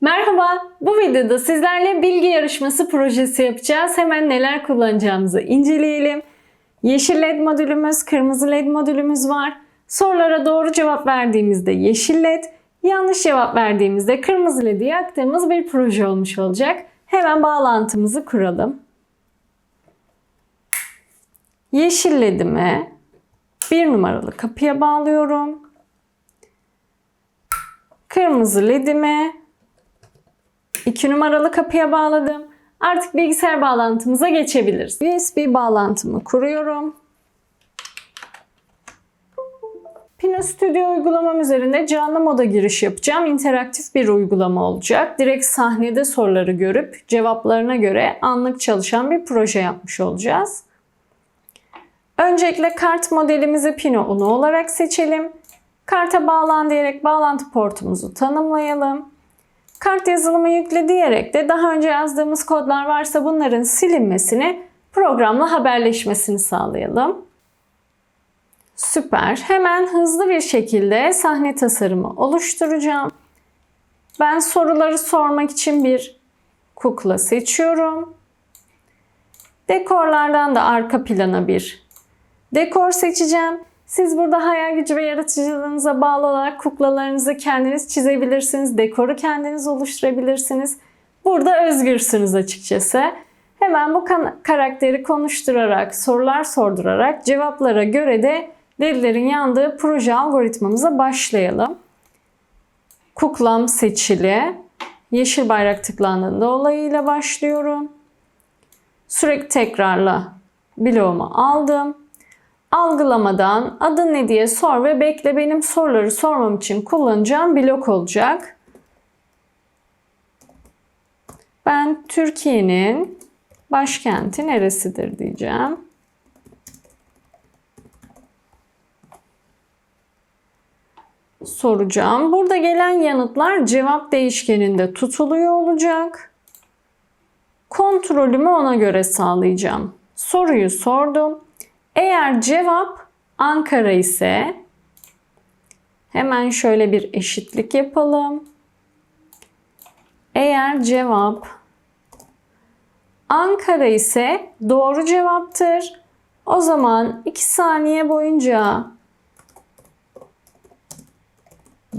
Merhaba, bu videoda sizlerle bilgi yarışması projesi yapacağız. Hemen neler kullanacağımızı inceleyelim. Yeşil led modülümüz, kırmızı led modülümüz var. Sorulara doğru cevap verdiğimizde yeşil led, yanlış cevap verdiğimizde kırmızı ledi yaktığımız bir proje olmuş olacak. Hemen bağlantımızı kuralım. Yeşil ledimi bir numaralı kapıya bağlıyorum. Kırmızı ledimi 2 numaralı kapıya bağladım. Artık bilgisayar bağlantımıza geçebiliriz. USB bağlantımı kuruyorum. Pino Studio uygulamam üzerinde canlı moda giriş yapacağım. İnteraktif bir uygulama olacak. Direkt sahnede soruları görüp cevaplarına göre anlık çalışan bir proje yapmış olacağız. Öncelikle kart modelimizi Pino Uno olarak seçelim. Karta bağlan diyerek bağlantı portumuzu tanımlayalım. Kart yazılımı yükle diyerek de daha önce yazdığımız kodlar varsa bunların silinmesini, programla haberleşmesini sağlayalım. Süper. Hemen hızlı bir şekilde sahne tasarımı oluşturacağım. Ben soruları sormak için bir kukla seçiyorum. Dekorlardan da arka plana bir dekor seçeceğim. Siz burada hayal gücü ve yaratıcılığınıza bağlı olarak kuklalarınızı kendiniz çizebilirsiniz. Dekoru kendiniz oluşturabilirsiniz. Burada özgürsünüz açıkçası. Hemen bu karakteri konuşturarak, sorular sordurarak cevaplara göre de ledlerin yandığı proje algoritmamıza başlayalım. Kuklam seçili. Yeşil bayrak tıklandığında olayıyla başlıyorum. Sürekli tekrarla bloğumu aldım. Algılamadan adın ne diye sor ve bekle benim soruları sormam için kullanacağım blok olacak. Ben Türkiye'nin başkenti neresidir diyeceğim. soracağım. Burada gelen yanıtlar cevap değişkeninde tutuluyor olacak. Kontrolümü ona göre sağlayacağım. Soruyu sordum. Eğer cevap Ankara ise hemen şöyle bir eşitlik yapalım. Eğer cevap Ankara ise doğru cevaptır. O zaman 2 saniye boyunca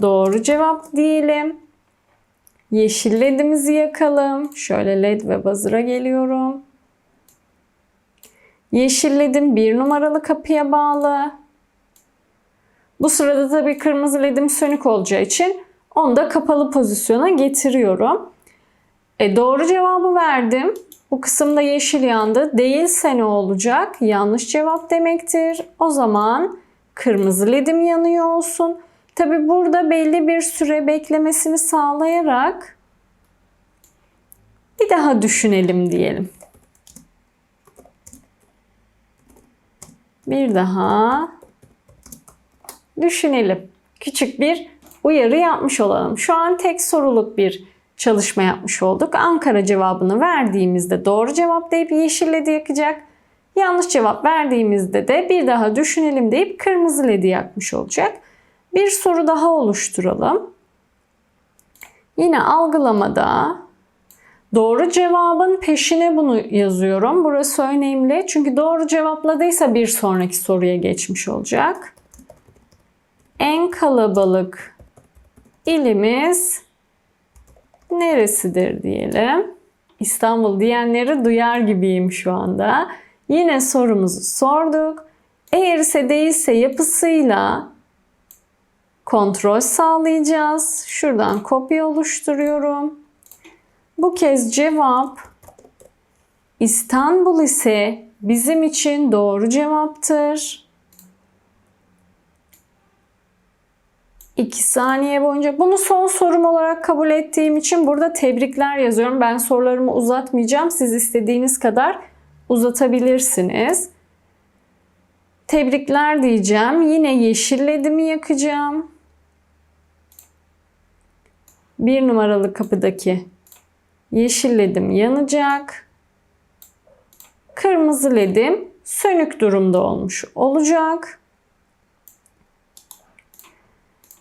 doğru cevap diyelim. Yeşil ledimizi yakalım. Şöyle led ve buzzer'a geliyorum. Yeşil bir numaralı kapıya bağlı. Bu sırada tabii kırmızı ledim sönük olacağı için onu da kapalı pozisyona getiriyorum. E, doğru cevabı verdim. Bu kısımda yeşil yandı. Değilse ne olacak? Yanlış cevap demektir. O zaman kırmızı ledim yanıyor olsun. Tabi burada belli bir süre beklemesini sağlayarak bir daha düşünelim diyelim. Bir daha düşünelim. Küçük bir uyarı yapmış olalım. Şu an tek soruluk bir çalışma yapmış olduk. Ankara cevabını verdiğimizde doğru cevap deyip yeşil ledi yakacak. Yanlış cevap verdiğimizde de bir daha düşünelim deyip kırmızı ledi yakmış olacak. Bir soru daha oluşturalım. Yine algılamada Doğru cevabın peşine bunu yazıyorum. Burası önemli. Çünkü doğru cevapladıysa bir sonraki soruya geçmiş olacak. En kalabalık ilimiz neresidir diyelim. İstanbul diyenleri duyar gibiyim şu anda. Yine sorumuzu sorduk. Eğer ise değilse yapısıyla kontrol sağlayacağız. Şuradan kopya oluşturuyorum. Bu kez cevap İstanbul ise bizim için doğru cevaptır. 2 saniye boyunca bunu son sorum olarak kabul ettiğim için burada tebrikler yazıyorum. Ben sorularımı uzatmayacağım. Siz istediğiniz kadar uzatabilirsiniz. Tebrikler diyeceğim. Yine yeşil ledimi yakacağım. Bir numaralı kapıdaki Yeşil ledim yanacak. Kırmızı ledim sönük durumda olmuş olacak.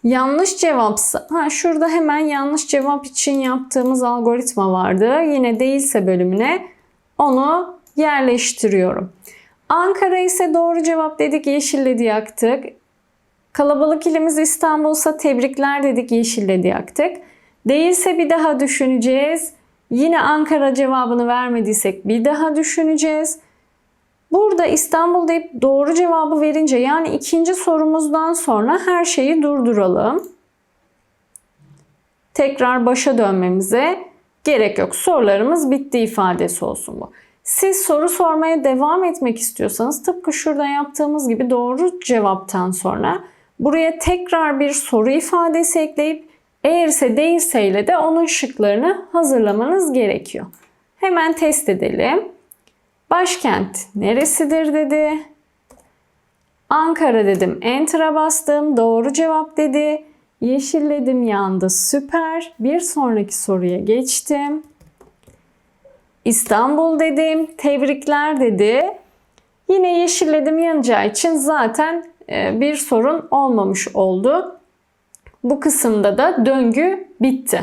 Yanlış cevapsa, ha şurada hemen yanlış cevap için yaptığımız algoritma vardı. Yine değilse bölümüne onu yerleştiriyorum. Ankara ise doğru cevap dedik, yeşilledi yaktık. Kalabalık ilimiz İstanbul'sa tebrikler dedik, yeşilledi yaktık. Değilse bir daha düşüneceğiz. Yine Ankara cevabını vermediysek bir daha düşüneceğiz. Burada İstanbul deyip doğru cevabı verince yani ikinci sorumuzdan sonra her şeyi durduralım. Tekrar başa dönmemize gerek yok. Sorularımız bitti ifadesi olsun bu. Siz soru sormaya devam etmek istiyorsanız tıpkı şurada yaptığımız gibi doğru cevaptan sonra buraya tekrar bir soru ifadesi ekleyip eğerse değilse ile de onun şıklarını hazırlamanız gerekiyor. Hemen test edelim. Başkent neresidir dedi. Ankara dedim. Enter'a bastım. Doğru cevap dedi. Yeşilledim yandı. Süper. Bir sonraki soruya geçtim. İstanbul dedim. Tebrikler dedi. Yine yeşilledim yanacağı için zaten e, bir sorun olmamış oldu. Bu kısımda da döngü bitti.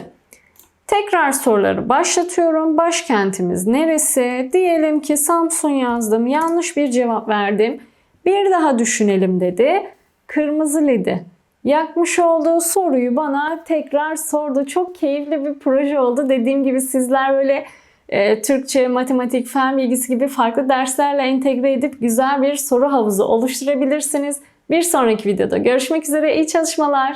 Tekrar soruları başlatıyorum. Başkentimiz neresi? Diyelim ki Samsun yazdım. Yanlış bir cevap verdim. Bir daha düşünelim dedi. Kırmızı ledi. Yakmış olduğu soruyu bana tekrar sordu. Çok keyifli bir proje oldu. Dediğim gibi sizler böyle e, Türkçe, matematik, fen bilgisi gibi farklı derslerle entegre edip güzel bir soru havuzu oluşturabilirsiniz. Bir sonraki videoda görüşmek üzere. İyi çalışmalar.